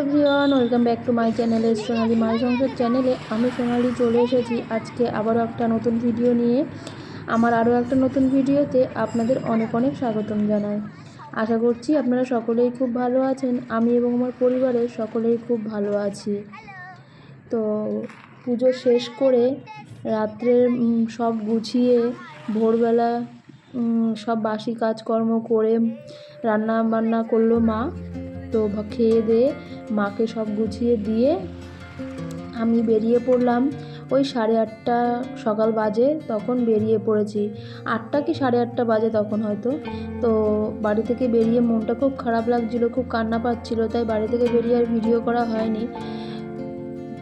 Everyone welcome back to my চ্যানেলে Sonali my Sansar চ্যানেলে আমি সোনালি চলে এসেছি। আজকে আবারও একটা নতুন ভিডিও নিয়ে। আমার আরও একটা নতুন ভিডিওতে আপনাদের অনেক অনেক স্বাগতম জানাই। আশা করছি আপনারা সকলেই খুব ভালো আছেন। আমি এবং আমার পরিবারের সকলেই খুব ভালো আছি। তো পুজো শেষ করে রাত্রের সব গুছিয়ে ভোরবেলা সব বাসি কাজকর্ম করে রান্না বান্না করল মা। তো খেয়ে দিয়ে মাকে সব গুছিয়ে দিয়ে আমি বেরিয়ে পড়লাম। ওই সাড়ে আটটা সকাল বাজে, তখন বেরিয়ে পড়েছি। আটটা কি সাড়ে আটটা বাজে তখন হয়তো। তো বাড়ি থেকে বেরিয়ে মনটা খুব খারাপ লাগছিল, খুব কান্না পাচ্ছিলো, তাই বাড়ি থেকে বেরিয়ে আর ভিডিও করা হয়নি।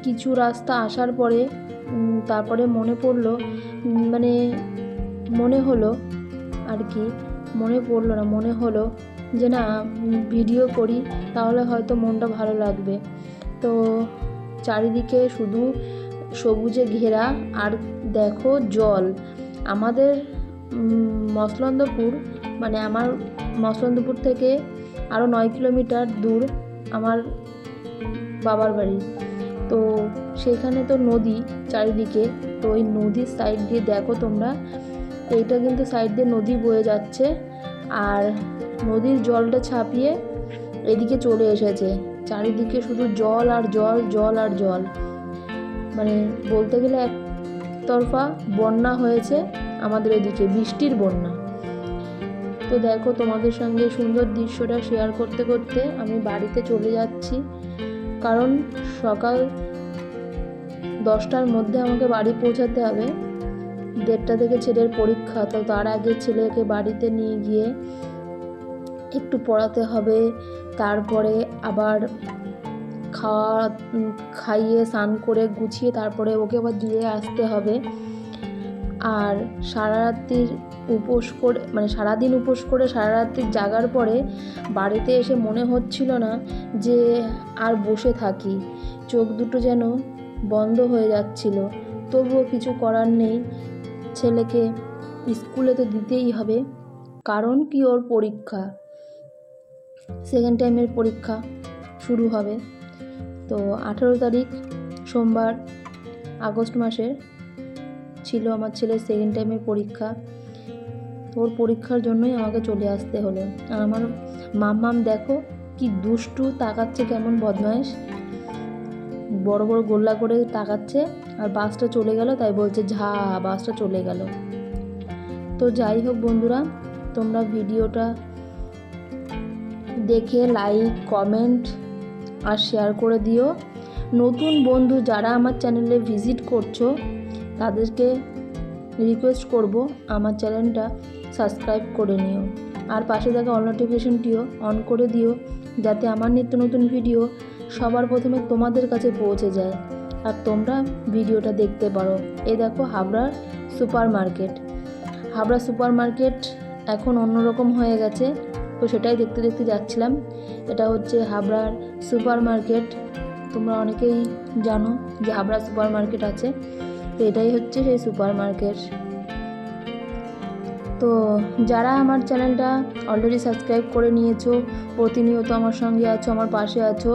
কিছু রাস্তা আসার পরে তারপরে মনে পড়ল মানে মনে হলো আর কি, মনে পড়ল না, মনে হলো যে না ভিডিও করি, তাহলে হয়তো মনটা ভালো লাগবে। তো চারিদিকে শুধু সবুজে ঘেরা, আর দেখো জল। আমাদের মসলন্দপুর মানে আমার মসলন্দপুর থেকে আরও নয় কিলোমিটার দূর আমার বাবার বাড়ি। তো সেখানে তো নদী চারিদিকে, তো ওই নদীর সাইড দিয়ে দেখো তোমরা। এইটা কিন্তু সাইড দিয়ে নদী বয়ে যাচ্ছে। আর নদীর জলটা ছাপিয়ে এদিকে চলে এসেছে। চারিদিকে শুধু জল আর জল জল আর জল। মানে বলতে গেলে একতরফা বন্যা হয়েছে আমাদের এদিকে, বৃষ্টির বন্যা। তো দেখো তোমাদের সঙ্গে সুন্দর দৃশ্যটা শেয়ার করতে করতে আমি বাড়িতে চলে যাচ্ছি। কারণ সকাল দশটার মধ্যে আমাকে বাড়ি পৌঁছাতে হবে। দেড়টা থেকে ছেলের পরীক্ষা, তো তার আগে ছেলেকে বাড়িতে নিয়ে গিয়ে একটু পড়াতে হবে, তারপরে আবার খাওয়া খাইয়ে, স্নান করে গুছিয়ে তারপরে ওকে আবার দিয়ে আসতে হবে। আর সারা রাত্রির উপোস করে মানে সারাদিন উপোস করে সারা রাত্রি জাগার পরে বাড়িতে এসে মনে হচ্ছিল না যে আর বসে থাকি। চোখ দুটো যেন বন্ধ হয়ে যাচ্ছিল। তবুও কিছু করার নেই। ছেলেকে স্কুলে তো দিতেই হবে। কারণ কি ওর পরীক্ষা? সেকেন্ড টাইমের পরীক্ষা শুরু হবে। তো আঠেরো তারিখ সোমবার আগস্ট মাসের ছিল আমার ছেলের সেকেন্ড টাইমের পরীক্ষা। ওর পরীক্ষার জন্যই আমাকে চলে আসতে হলো। আর আমার মাম্মাম দেখো কি দুষ্টু তাকাচ্ছে কেমন বদমাইশ। বড় বড় গোল্লা করে তাকাচ্ছে আর বাসটা চলে গেল, তাই বলছে, ঝা বাসটা চলে গেল। তো যাই হোক বন্ধুরা, তোমরা ভিডিওটা দেখে লাইক কমেন্ট আর শেয়ার করে দিও। নতুন বন্ধু যারা আমার চ্যানেলে ভিজিট করছ, তাদেরকে রিকোয়েস্ট করব আমার চ্যানেলটা সাবস্ক্রাইব করে নিও। আর পাশে থাকা অল নোটিফিকেশনটিও অন করে দিও, যাতে আমার নিত্য নতুন ভিডিও সবার প্রথমে তোমাদের কাছে পৌঁছে যায়। আর তোমরা ভিডিওটা দেখতে পারো। এ দেখো হাবড়ার super market Habra super market এখন অন্যরকম হয়ে গেছে। তো সেটাই দেখতে দেখতে যাচ্ছিলাম। এটা হচ্ছে হাবড়ার সুপার মার্কেট তোমরা অনেকেই জানো যে হাবড়া সুপার মার্কেট আছে। তো এটাই হচ্ছে সেই সুপার মার্কেট তো যারা আমার চ্যানেলটা অলরেডি সাবস্ক্রাইব করে নিয়েছো, প্রতিনিয়ত আমার সঙ্গে আছো, আমার পাশে আছো,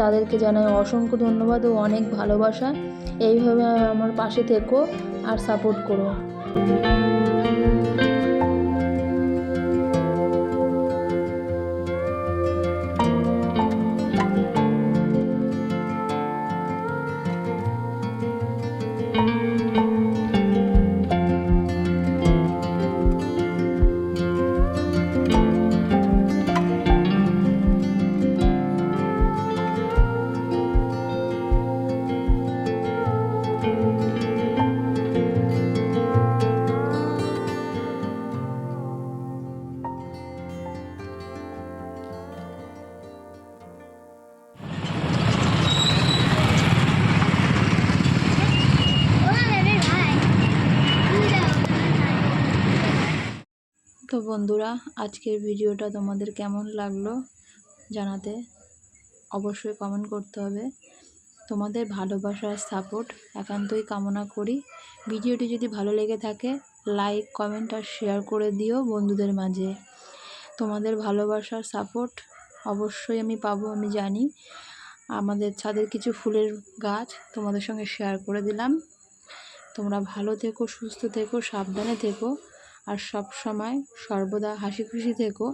তাদেরকে জানাই অসংখ্য ধন্যবাদ ও অনেক ভালোবাসা। এইভাবে আমার পাশে থেকো আর সাপোর্ট করো। তো বন্ধুরা, আজকের ভিডিওটা তোমাদের কেমন লাগল জানাতে অবশ্যই কমেন্ট করতে হবে। তোমাদের ভালোবাসার সাপোর্ট একান্তই কামনা করি। ভিডিওটি যদি ভালো লেগে থাকে লাইক কমেন্ট আর শেয়ার করে দিও বন্ধুদের মাঝে। তোমাদের ভালোবাসার সাপোর্ট অবশ্যই আমি পাবো, আমি জানি। আমাদের ছাদের কিছু ফুলের গাছ তোমাদের সঙ্গে শেয়ার করে দিলাম। তোমরা ভালো থেকো, সুস্থ থেকো, সাবধানে থেকো। আর সব সময় সর্বদা হাসি খুশি থেকো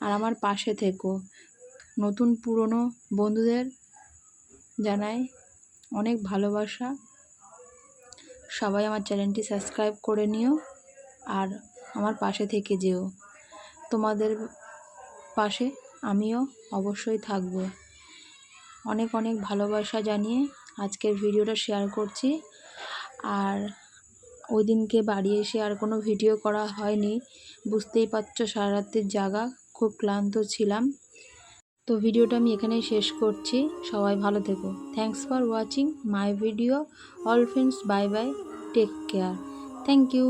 আর আমার পাশে থেকো। নতুন পুরনো বন্ধুদের জানাই অনেক ভালোবাসা। সবাই আমার চ্যানেলটি সাবস্ক্রাইব করে নিও আর আমার পাশে থেকে যেও। তোমাদের পাশে আমিও অবশ্যই থাকব। অনেক অনেক ভালোবাসা জানিয়ে আজকের ভিডিওটা শেয়ার করছি। আর ওই দিনকে বাড়ি এসে আর কোনো ভিডিও করা হয়নি। বুঝতেই পারছ সারা রাতের জাগা, খুব ক্লান্ত ছিলাম। তো ভিডিওটা আমি এখানেই শেষ করছি। সবাই ভালো থেকো। Thanks for watching my video all friends bye bye take care thank you